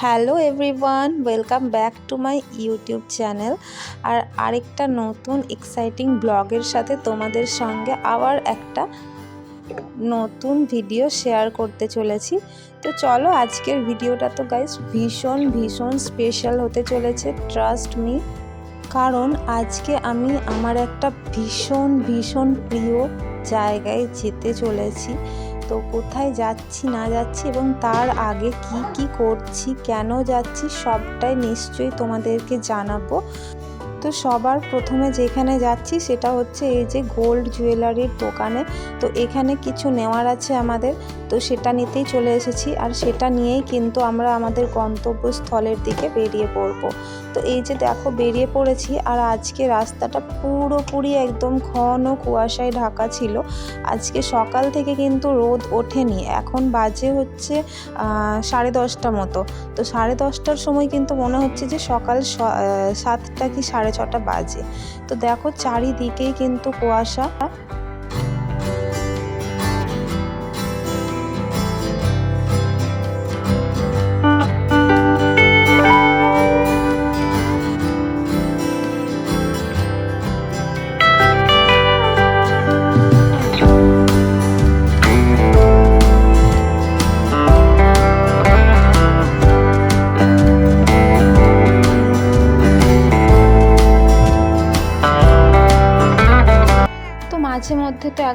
Hello everyone, welcome back to my YouTube channel. আর আরেকটা নতুন exciting ব্লগের সাথে তোমাদের সঙ্গে আবার একটা নতুন ভিডিও শেয়ার করতে চলেছি। তো চলো আজকের ভিডিওটা তো গাইস ভীষণ ভীষণ স্পেশাল হতে চলেছে ট্রাস্ট মি কারণ আজকে আমি আমার একটা ভীষণ ভীষণ প্রিয় জায়গায় যেতে চলেছি। তো কোথায় যাচ্ছি, না যাচ্ছি এবং তার আগে কি কি করছি, কেন যাচ্ছি সবটাই নিশ্চয়ই তোমাদেরকে জানাব। তো সবার প্রথমে যেখানে যাচ্ছি সেটা হচ্ছে এই যে গোল্ড জুয়েলারির দোকানে। তো এখানে কিছু নেওয়ার আছে আমাদের, তো সেটা নিতেই চলে এসেছি। আর সেটা নিয়েই কিন্তু আমরা আমাদের গন্তব্যস্থলের দিকে বেরিয়ে পড়ব। তো এই যে দেখো বেরিয়ে পড়েছি আর আজকে রাস্তাটা পুরোপুরি একদম ঘন কুয়াশায় ঢাকা ছিল। আজকে সকাল থেকে কিন্তু রোদ ওঠেনি। এখন বাজে হচ্ছে সাড়ে দশটা মতো। তো সাড়ে দশটার সময় কিন্তু মনে হচ্ছে যে সকাল সাতটা কি সাড়ে ছটা বাজে। তো দেখো চারিদিকেই কিন্তু কুয়াশা।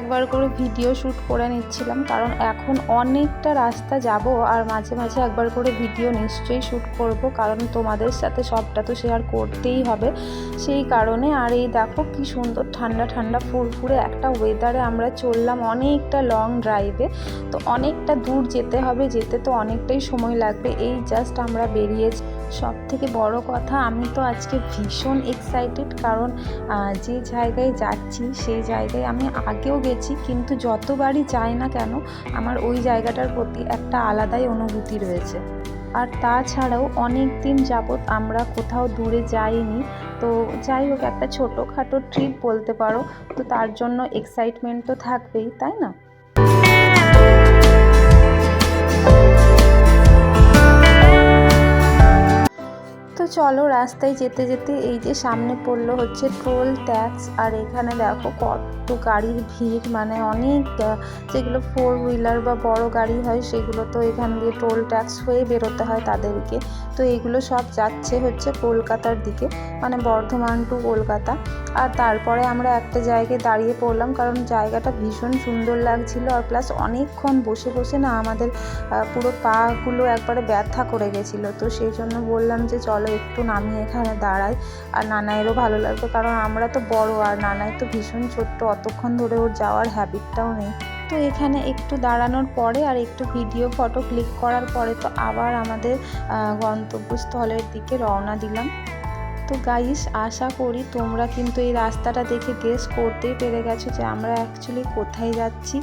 একবার করে ভিডিও শ্যুট করে নিচ্ছিলাম, কারণ এখন অনেকটা রাস্তা যাব আর মাঝে মাঝে একবার করে ভিডিও নিশ্চয়ই শ্যুট করব, কারণ তোমাদের সাথে সবটা তো শেয়ার করতেই হবে। সেই কারণে আর এই দেখো কি সুন্দর ঠান্ডা ঠান্ডা ফুরফুরে একটা ওয়েদারে আমরা চললাম অনেকটা লং ড্রাইভে তো অনেকটা দূর যেতে হবে, যেতে তো অনেকটাই সময় লাগবে। এই জাস্ট আমরা বেরিয়েছি সব থেকে বড় কথা, আমি তো আজকে ভীষণ এক্সাইটেড কারণ যে জায়গায় যাচ্ছি, সেই জায়গায় আমি আগেও গেছি, কিন্তু যতবারই যাই না কেন, আমার ওই জায়গাটার প্রতি একটা আলাদাই অনুভূতি রয়েছে। আর তাছাড়াও অনেক দিন যাবৎ আমরা কোথাও দূরে যাইনি, তো যাই হোক, একটা ছোটোখাটো ট্রিপ বলতে পারো, তো তার জন্য এক্সাইটমেন্ট তো থাকবেই, তাই না? চলো রাস্তায় যেতে যেতে এই যে সামনে পড়ল হচ্ছে টোল ট্যাক্স, আর এখানে দেখো কত গাড়ির ভিড় মানে অনেক যেগুলো ফোর হুইলার বা বড় গাড়ি হয় সেগুলো তো এখান দিয়ে টোল ট্যাক্স হয়ে বেরোতে হয় তাদেরকে। তো এগুলো সব যাচ্ছে হচ্ছে কলকাতার দিকে মানে বর্ধমান টু কলকাতা। আর তারপরে আমরা একটা জায়গায় দাঁড়িয়ে পড়লাম কারণ জায়গাটা ভীষণ সুন্দর লাগছিল আর প্লাস অনেকক্ষণ বসে বসে না আমাদের পুরো পাগুলো একবারে ব্যথা করে গেছিল। তো সেই জন্য বললাম যে চলো একটু নামিয়ে এখানে দাঁড়াই। আর নানাইয়েরও ভালো লাগবে কারণ আমরা তো বড় আর নানাই তো ভীষণ ছোট্ট, অতক্ষণ ধরে ওর যাওয়ার হ্যাবিটটাও নেই। তো এখানে একটু দাঁড়ানোর পরে আর একটু ভিডিও ফটো ক্লিক করার পরে তো আবার আমাদের গন্তব্যস্থলের দিকে রওনা দিলাম। তো গাইস আশা করি তোমরা কিন্তু এই রাস্তাটা দেখে গেস করতেই পেরে গেছো যে আমরা অ্যাকচুয়ালি কোথায় যাচ্ছি।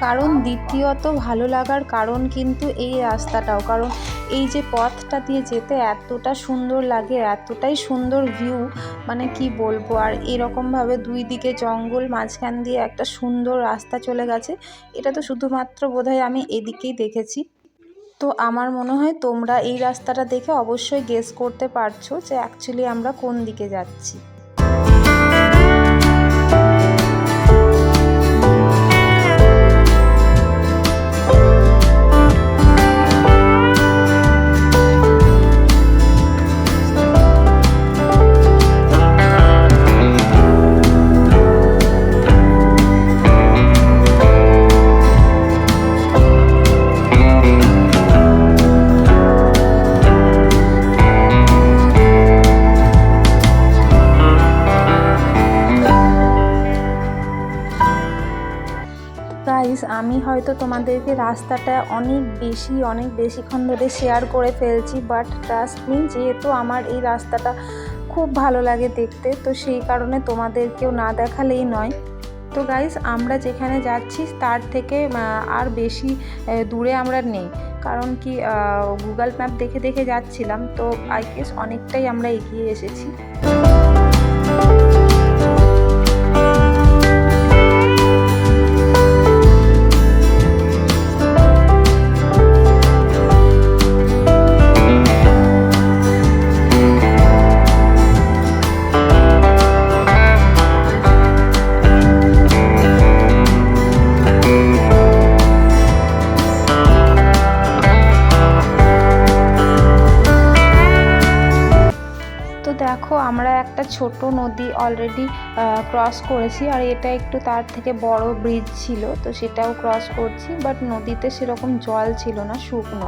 কারণ দ্বিতীয়ত ভালো লাগার কারণ কিন্তু এই রাস্তাটাও। কারণ এই যে পথটা দিয়ে যেতে এতটা সুন্দর লাগে, এতটাই সুন্দর ভিউ মানে কি বলব? আর এরকমভাবে দুই দিকে জঙ্গল, মাঝখান দিয়ে একটা সুন্দর রাস্তা চলে গেছে। এটা তো শুধুমাত্র বোধহয় আমি এদিকেই দেখেছি। তো আমার মনে হয় তোমরা এই রাস্তাটা দেখে অবশ্যই গেস করতে পারছ যে অ্যাকচুয়ালি আমরা কোন দিকে যাচ্ছি। আমি হয়তো তোমাদেরকে রাস্তাটা অনেক বেশি, অনেক বেশিক্ষণ ধরে শেয়ার করে ফেলছি বাট ট্রাস্ট মি যেহেতু আমার এই রাস্তাটা খুব ভালো লাগে দেখতে, তো সেই কারণে তোমাদেরকেও না দেখালেই নয়। তো গাইস আমরা যেখানে যাচ্ছি, তার থেকে আর বেশি দূরে আমরা নেই। কারণ কি গুগল ম্যাপ দেখে দেখে যাচ্ছিলাম, তো আই গেস অনেকটাই আমরা এগিয়ে এসেছি। ছোট নদী অলরেডি ক্রস করেছি আর এটা একটু তার থেকে বড় ব্রিজ ছিল, তো সেটাও ক্রস করছি বাট নদীতে সেরকম জল ছিল না, শুকনো।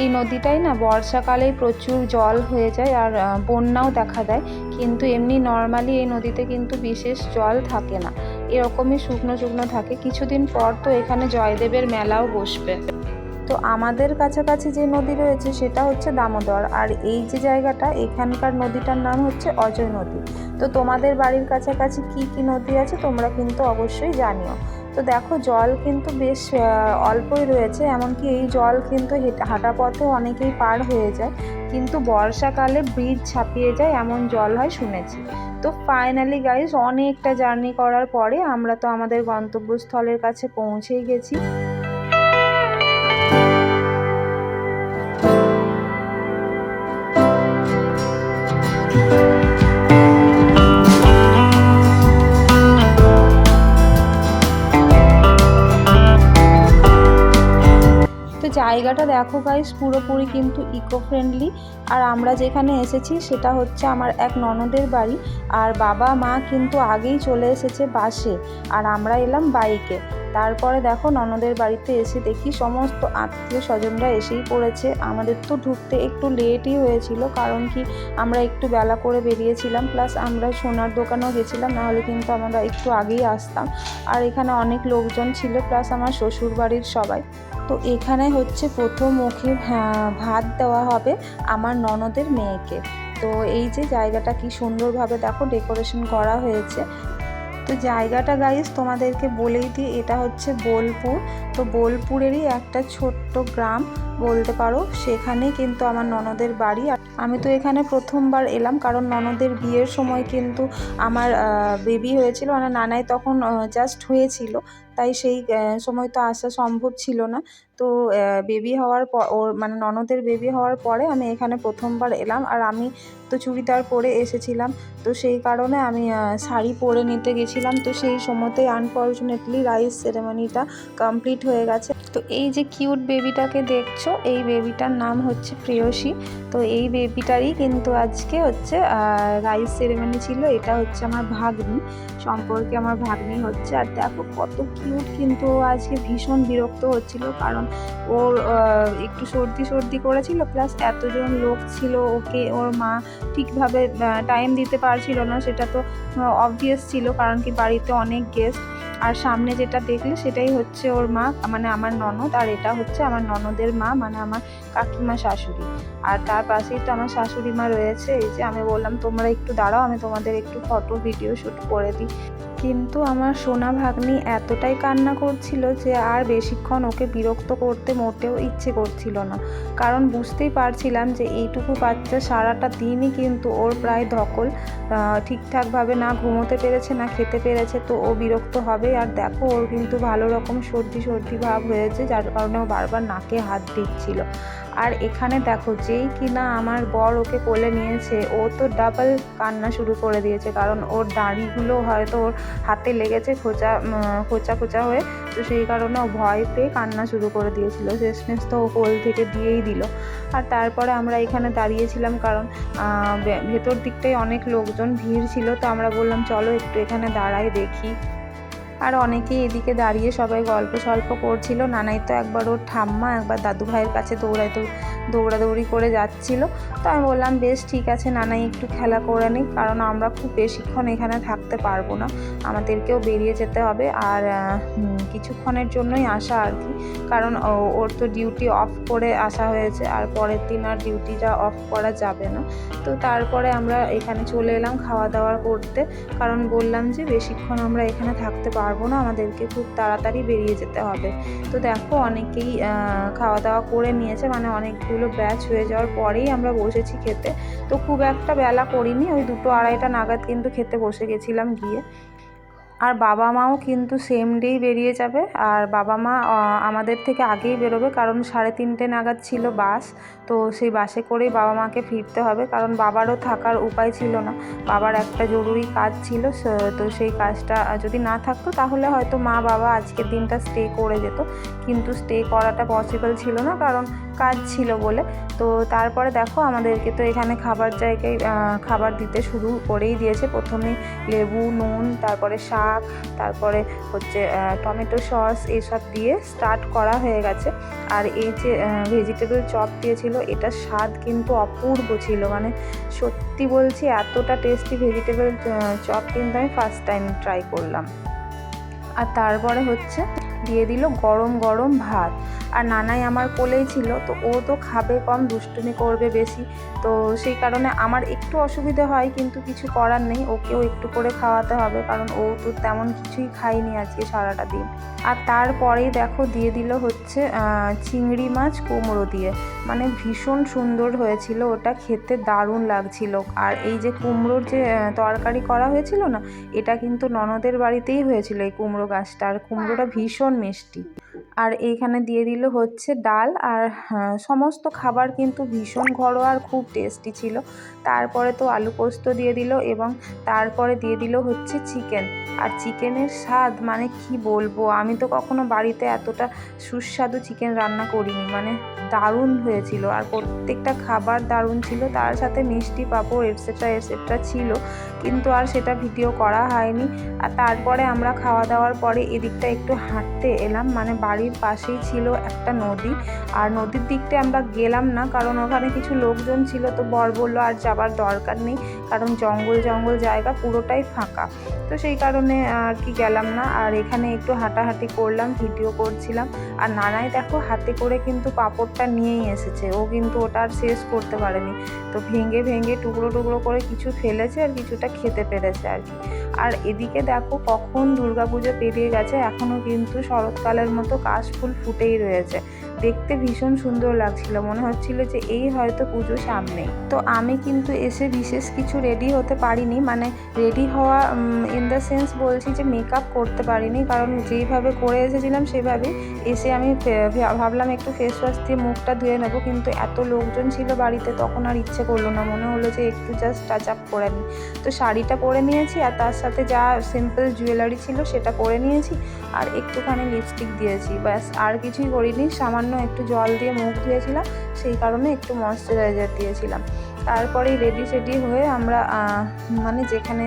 এই নদীটাই না বর্ষাকালেই প্রচুর জল হয়ে যায় আর বন্যাও দেখা দেয়, কিন্তু এমনি নর্মালি এই নদীতে কিন্তু বিশেষ জল থাকে না। এরকমই শুকনো শুকনো থাকে। কিছুদিন পর তো এখানে জয়দেবের মেলাও বসবে। তো আমাদের কাছাকাছি যে নদী রয়েছে সেটা হচ্ছে দামোদর। আর এই যে জায়গাটা, এখানকার নদীটার নাম হচ্ছে অজয় নদী। তো তোমাদের বাড়ির কাছাকাছি কি কি নদী আছে তোমরা কিন্তু অবশ্যই জানিও। তো দেখো, জল কিন্তু বেশ অল্পই রয়েছে, এমনকি এই জল কিন্তু হেঁটে- পথেও অনেকেই পার হয়ে যায়। কিন্তু বর্ষাকালে ব্রিজ ছাপিয়ে যায়, এমন জল হয় শুনেছি। তো ফাইনালি গাইজ অনেকটা জার্নি করার পরে আমরা তো আমাদের গন্তব্যস্থলের কাছে পৌঁছেই গেছি। জায়গাটা দেখো গাইস পুরোপুরি কিন্তু ইকো ফ্রেন্ডলি আর আমরা যেখানে এসেছি, সেটা হচ্ছে আমার এক ননদের বাড়ি। আর বাবা, মা কিন্তু আগেই চলে এসেছে বাসে। আর আমরা এলাম বাইকে তারপরে দেখো, ননদের বাড়িতে এসে দেখি সমস্ত আত্মীয় স্বজনরা এসেই পড়েছে। আমাদের তো ঢুকতে একটু লেটই হয়েছিল, কারণ কি আমরা একটু বেলা করে বেরিয়েছিলাম। প্লাস আমরা সোনার দোকানেও গেছিলাম, নাহলে কিন্তু আমরা একটু আগেই আসতাম। আর এখানে অনেক লোকজন ছিল প্লাস আমার শ্বশুর বাড়ির সবাই। তো এখানে হচ্ছে প্রথম মুখে ভাত দেওয়া হবে আমার ননদের মেয়েকে। তো এই যে জায়গাটা কি সুন্দরভাবে দেখো ডেকোরেশন করা হয়েছে। তো জায়গাটা গাইস তোমাদেরকে বলেই দিই, এটা হচ্ছে বোলপুর। তো বোলপুরেরই একটা ছোট্ট গ্রাম বলতে পারো সেখানে কিন্তু আমার ননদের বাড়ি। আমি তো এখানে প্রথমবার এলাম, কারণ ননদের বিয়ের সময় কিন্তু আমার বেবি হয়েছিল মানে নানাই তখন জাস্ট হয়েছিল। তাই সেই সময় তো আসা সম্ভব ছিল না। তো বেবি হওয়ার পর ওর মানে ননদের বেবি হওয়ার পরে আমি এখানে প্রথমবার এলাম আর আমি তো চুড়িদার পরে এসেছিলাম। তো সেই কারণে আমি শাড়ি পরে নিতে গেছিলাম। তো সেই সময়তেই আনফর্চুনেটলি রাইস সেরেমনিটা কমপ্লিট হয়ে গেছে। তো এই যে কিউট বেবিটাকে দেখছ, এই বেবিটার নাম হচ্ছে প্রেয়সী। তো এই বেবিটারই কিন্তু আজকে হচ্ছে রাইস সেরেমনি ছিল। এটা হচ্ছে আমার ভাগ্নি, সম্পর্কে আমার ভাগ্নি হচ্ছে। আর দেখো কত কিউট কিন্তু আজকে ভীষণ বিরক্ত হচ্ছিল কারণ ওর একটু সর্দি সর্দি করেছিল প্লাস এতজন লোক ছিল ওকে, ওর মা ঠিকভাবে টাইম দিতে পারছিল না, সেটা তো অবভিয়াস ছিল কারণ কি বাড়িতে অনেক গেস্ট আর সামনে যেটা দেখলে সেটাই হচ্ছে ওর মা মানে আমার ননদ, আর এটা হচ্ছে আমার ননদের মা মানে আমার কাকিমা শাশুড়ি। আর তার পাশেই তো আমার শাশুড়ি মা রয়েছে, এই যে আমি বললাম তোমরা একটু দাঁড়াও, আমি তোমাদের একটু ফটো ভিডিও শ্যুট করে দিই। কিন্তু আমার সোনা ভাগ্নি এতটাই কান্না করছিল যে আর বেশিক্ষণ ওকে বিরক্ত করতে মোটেও ইচ্ছে করছিল না। কারণ বুঝতেই পারছিলাম যে এইটুকু বাচ্চা সারাটা দিনই কিন্তু ওর প্রায় ধকল ঠিকঠাকভাবে না ঘুমোতে পেরেছে, না খেতে পেরেছে, তো ও বিরক্ত হবে। আর দেখো, ওর কিন্তু ভালো রকম সর্দি সর্দি ভাব হয়েছে, যার কারণে ও বারবার নাকে হাত দিচ্ছিল। আর এখানে দেখো যেই কিনা আমার বর ওকে কোলে নিয়েছে, ও তো ডাবল কান্না শুরু করে দিয়েছে। কারণ ওর দাড়িগুলো হয়তো ওর হাতে লেগেছে খোঁচা খোঁচা খোঁচা হয়ে। তো সেই কারণে ও ভয় পেয়ে কান্না শুরু করে দিয়েছিল। শেষমেশ তো ও কোল থেকে দিয়েই দিল। আর তারপরে আমরা এখানে দাঁড়িয়েছিলাম কারণ ভেতর দিকটায় অনেক লোকজন, ভিড় ছিল। তো আমরা বললাম, চলো একটু এখানে দাঁড়াই দেখি। আর অনেকেই এদিকে দাঁড়িয়ে সবাই গল্প সল্প করছিল। নানাই তো একবার ওর ঠাম্মা, একবার দাদু ভাইয়ের কাছে দৌড়াই দৌড়াদৌড়ি করে যাচ্ছিল। তো আমি বললাম, বেশ, ঠিক আছে, নানাই একটু খেলা করে নিক, কারণ আমরা খুব বেশিক্ষণ এখানে থাকতে পারব না। আমাদেরকেও বেরিয়ে যেতে হবে। আর কিছুক্ষণের জন্যই আসা আর কি। কারণ ওর তো ডিউটি অফ করে আসা হয়েছে, আর পরের দিন আর ডিউটিটা অফ করা যাবে না। তো তারপরে আমরা এখানে চলে এলাম খাওয়া দাওয়া করতে। কারণ বললাম যে, বেশিক্ষণ আমরা এখানে থাকতে পারব না, আমাদেরকে খুব তাড়াতাড়ি বেরিয়ে যেতে হবে। তো দেখো অনেকেই খাওয়া দাওয়া করে নিয়েছে মানে অনেকগুলো ব্যাচ হয়ে যাওয়ার পরেই আমরা বসেছি খেতে। তো খুব একটা বেলা করিনি, ওই দুটো আড়াইটা নাগাদ কিন্তু খেতে বসে গেছিলাম গিয়ে। আর বাবা মাও কিন্তু সেম ডেই বেরিয়ে যাবে, আর বাবা মা আমাদের থেকে আগেই বেরোবে, কারণ সাড়ে তিনটে নাগাদ ছিল বাস তো সেই বাসে করেই বাবা মাকে ফিরতে হবে, কারণ বাবারও থাকার উপায় ছিল না। বাবার একটা জরুরি কাজ ছিল তো সেই কাজটা যদি না থাকতো তাহলে হয়তো মা বাবা আজকের দিনটা স্টে করে যেত। কিন্তু স্টে করাটা পসিবল ছিল না, কারণ কাজ ছিল বলে। তো তারপরে দেখো আমাদেরকে তো এখানে খাবার জায়গায় খাবার দিতে শুরু করেই দিয়েছে। প্রথমে লেবু, নুন, তারপরে শাক, তারপরে হচ্ছে টমেটো সস এসব দিয়ে স্টার্ট করা হয়ে গেছে। আর এই যে ভেজিটেবল চপ দিয়েছিল এটার স্বাদ কিন্তু অপূর্ব ছিল। মানে সত্যি বলছি, এতটা টেস্টি ভেজিটেবল চপ কিন্তু আমি ফার্স্ট টাইম ট্রাই করলাম। আর তারপরে হচ্ছে, দিয়ে দিল গরম গরম ভাত। আর নানাই আমার কোলেই ছিল, তো ও তো খাবে কম, দুষ্টুমি করবে বেশি। তো সেই কারণে আমার একটু অসুবিধে হয়, কিন্তু কিছু করার নেই। ওকেও একটু করে খাওয়াতে হবে, কারণ ও তো তেমন কিছুই খায়নি আজকে সারাটা দিন। আর তারপরেই দেখো, দিয়ে দিল হচ্ছে চিংড়ি মাছ, কুমড়ো দিয়ে। মানে ভীষণ সুন্দর হয়েছিল, ওটা খেতে দারুণ লাগছিল। আর এই যে কুমড়োর যে তরকারি করা হয়েছিল না, এটা কিন্তু ননদের বাড়িতেই হয়েছিল, এই কুমড়ো গাছটা। আর কুমড়োটা ভীষণ মিষ্টি। আর এইখানে দিয়ে দিল হচ্ছে ডাল আর হ্যাঁ, সমস্ত খাবার কিন্তু ভীষণ ঘরোয়া আর খুব টেস্টি ছিল। তারপরে তো আলু পোস্ত দিয়ে দিল এবং তারপরে দিয়ে দিল হচ্ছে চিকেন আর চিকেনের স্বাদ মানে কি বলব? আমি তো কখনো বাড়িতে এতটা সুস্বাদু চিকেন রান্না করিনি মানে দারুণ হয়েছিল। আর প্রত্যেকটা খাবার দারুণ ছিল তার সাথে মিষ্টি পাঁপড় এটসেট্রা এটসেট্রা ছিল। কিন্তু আর সেটা ভিডিও করা হয়নি। আর তারপরে আমরা খাওয়া দাওয়ার পরে এদিকটা একটু হাঁটতে এলাম মানে বাড়ির পাশেই ছিল একটা নদী। আর নদীর দিকটা আমরা গেলাম না, কারণ ওখানে কিছু লোকজন ছিল তো বর বলল আর যাবার দরকার নেই, কারণ জঙ্গল জঙ্গল জায়গা পুরোটাই ফাঁকা। তো সেই কারণে আর কি গেলাম না, আর এখানে একটু হাঁটাহাঁটি করলাম, ভিডিও করছিলাম। আর নানাই দেখো হাতে করে কিন্তু পাঁপড়টা নিয়েই এসেছে, ও কিন্তু ওটা আর শেষ করতে পারেনি। তো ভেঙে ভেঙে টুকরো টুকরো করে কিছু ফেলেছে আর কিছুটা খেতে পেরেছে আর কি। আর এদিকে দেখো কখন দুর্গাপুজো পেরিয়ে গেছে এখনও কিন্তু শরৎকালের মতো কাশফুল ফুটেই রয়েছে। দেখতে ভীষণ সুন্দর লাগছিল। মনে হচ্ছিল যে এই হয়তো পুজো সামনেই। তো আমি কিন্তু এসে বিশেষ কিছু রেডি হতে পারিনি। মানে রেডি হওয়া ইন দ্য সেন্স বলছি যে মেকআপ করতে পারিনি। কারণ যেইভাবে করে এসেছিলাম সেভাবে এসে আমি ভাবলাম একটু ফেস ওয়াশ দিয়ে মুখটা ধুয়ে নেব। কিন্তু এত লোকজন ছিল বাড়িতে, তখন আর ইচ্ছে করল না। মনে হলো যে একটু জাস্ট টাচ আপ করে নিই। তো শাড়িটা পরে নিয়েছি আর তার সাথে যা সিম্পল জুয়েলারি ছিল সেটা পরে নিয়েছি। আর একটুখানি লিপস্টিক দিয়েছি। ব্যাস, আর কিছুই করিনি। সামান্য একটু জল দিয়ে মুখ ধুয়েছিলাম, সেই কারণে একটু ময়শ্চারাইজার দিয়েছিলাম। তারপরেই রেডি সেডি হয়ে আমরা মানে যেখানে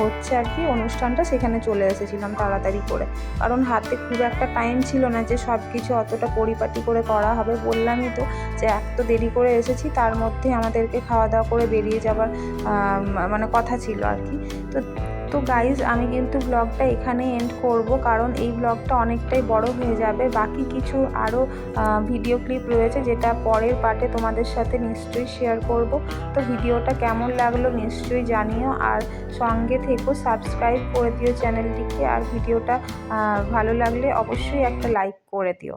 হচ্ছে আর কি অনুষ্ঠানটা সেখানে চলে এসেছিলাম তাড়াতাড়ি করে। কারণ হাতে খুব একটা টাইম ছিল না যে সব কিছু অতটা পরিপাটি করে করা হবে বললামই তো, যে এক তো দেরি করে এসেছি, তার মধ্যে আমাদেরকে খাওয়া দাওয়া করে বেরিয়ে যাবার মানে কথা ছিল আর কি। তো তো গাইজ আমি কিন্তু ব্লগটা এখানে এন্ড করব, কারণ এই ব্লগটা অনেকটাই বড় হয়ে যাবে। বাকি কিছু আরও ভিডিও ক্লিপ রয়েছে, যেটা পরের পার্টে তোমাদের সাথে নিশ্চয়ই শেয়ার করব। তো ভিডিওটা কেমন লাগল নিশ্চয়ই জানিও, আর সঙ্গে থেকেও সাবস্ক্রাইব করে দিও চ্যানেলটিকে আর ভিডিওটা ভালো লাগলে অবশ্যই একটা লাইক করে দিও।